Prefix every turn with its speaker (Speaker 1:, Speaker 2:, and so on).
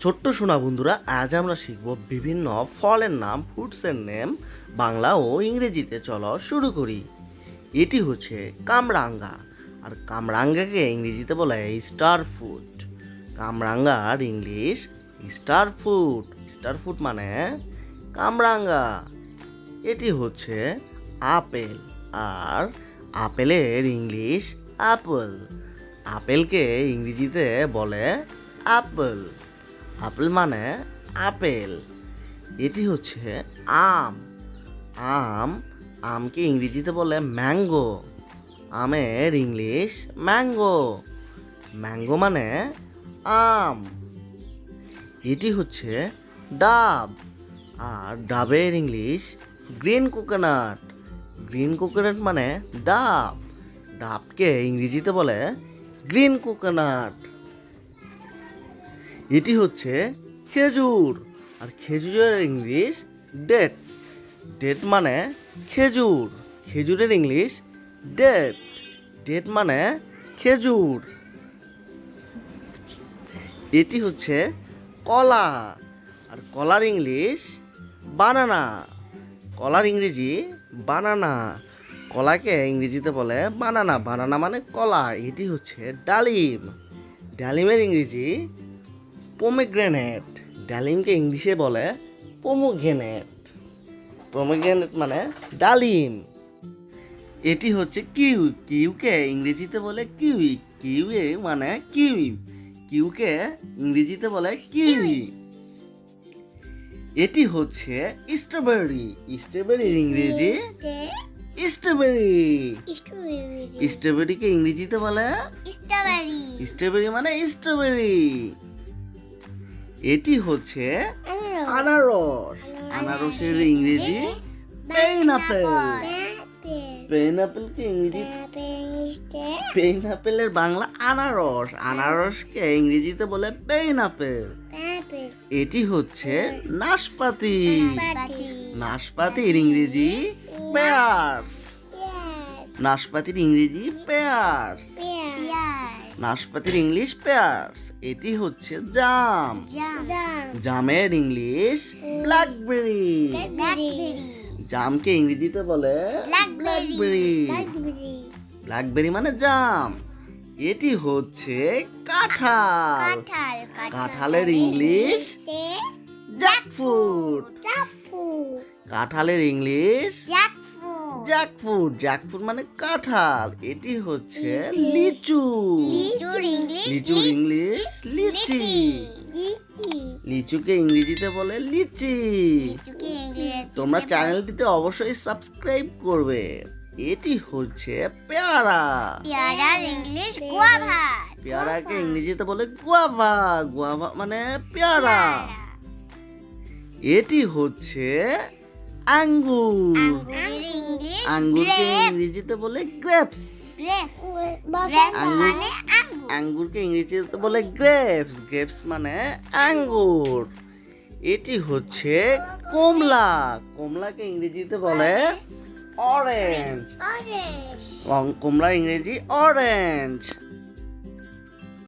Speaker 1: ছোট্ট সোনা বন্ধুরা, আজ আমরা শিখব বিভিন্ন ফলের নাম ফ্রুটসের নেম বাংলা ও ইংরেজিতে চলো শুরু করি। এটি হচ্ছে কামরাঙ্গা। আর কামরাঙ্গাকে ইংরেজিতে বলে star food. কামরাঙ্গার English star food. Star food মানে কামরাঙ্গা। এটি হচ্ছে আপেল। আর আপেলের ইংলিশ অ্যাপল। আপেলকে ইংরেজিতে বলে অ্যাপল। আপেল মানে আপেল এটি হচ্ছে আম। আম, আমকে ইংরেজিতে বলে ম্যাঙ্গো আমের ইংলিশ ম্যাঙ্গো ম্যাঙ্গো মানে আম। এটি হচ্ছে ডাব, আর ডাবের English green coconut green coconut মানে ডাব। ডাবকে ইংরেজিতে বলে গ্রিন কোকোনাট এটি হচ্ছে খেজুর। আর খেজুরের ইংলিশ ডেট ডেট মানে খেজুর। খেজুরের ইংলিশ ডেট ডেট মানে খেজুর। এটি হচ্ছে কলা। আর কলার ইংলিশ বানানা। কলার ইংরেজি বানানা। কলাকে ইংরেজিতে বলে বানানা। বানানা মানে কলা। এটি হচ্ছে ডালিম। ডালিমের ইংরেজি পোমেগ্রেনেট ডালিমকে ইংলিশে বলে পোমোগ্রেনেট পোমোগ্রেনেট মানে ডালিম। এটি হচ্ছে কিউ কিউকে ইংরেজিতে বলে কিউই। কিউই মানে কিউই। কিউকে ইংরেজিতে বলে কিউই। এটি হচ্ছে স্ট্রবেরি স্ট্রবেরির ইংরেজি স্ট্রবেরি স্ট্রবেরিকে ইংরেজিতে বলে?
Speaker 2: স্ট্রবেরি
Speaker 1: স্ট্রবেরি মানে স্ট্রবেরি এটি হচ্ছে আনারস। আনারসের ইংরেজি পাইনাপেল পাইনাপেলকে ইংরেজি পাইনাপেলের বাংলা আনারস। আনারসকে ইংরেজিতে বলে পাইনাপেল এটি হচ্ছে নাশপাতি। নাশপাতির ইংরেজি পেয়ার্স নাশপাতির ইংরেজি পেয়ার্স নাশপাতির ইংলিশ পেয়ার্স এটি হচ্ছে জাম। জামের ইংলিশ ব্ল্যাকবেরি জামকে ইংরেজিতে বলে ব্ল্যাকবেরি ব্ল্যাকবেরি মানে জাম। এটি হচ্ছে কাঁঠাল। কাঁঠালের ইংলিশ জ্যাকফ্রুট কাঁঠালের ইংলিশ জ্যাকফ্রুট জ্যাকফ্রুট মানে কাঁঠাল এটি হচ্ছে লিচু। লিচুর ইংলিশ লিচি। লিচুকে ইংরেজিতে বলে লিচি। তোমরা চ্যানেলটিতে অবশ্যই সাবস্ক্রাইব করবে। এটি হচ্ছে পেয়ারা।
Speaker 2: পেয়ারার ইংলিশ গুয়াভা।
Speaker 1: পেয়ারাকে ইংরেজিতে বলে গুয়াভা। গুয়াভা মানে পেয়ারা। এটি হচ্ছে আঙ্গুর।
Speaker 2: আঙ্গুরের ইংলিশ
Speaker 1: আঙ্গুরকে ইংরেজিতে বলে গ্রেপস।
Speaker 2: গ্রেপস।
Speaker 1: আঙ্গুর
Speaker 2: মানে
Speaker 1: আঙ্গুরকে ইংরেজিতে বলে গ্রেপস। গ্রেপস মানে আঙ্গুর। এটি হচ্ছে কমলা। কমলাকে ইংরেজিতে বলে অরেঞ্জ
Speaker 2: অরেঞ্জ
Speaker 1: কমলার ইংরেজি অরেঞ্জ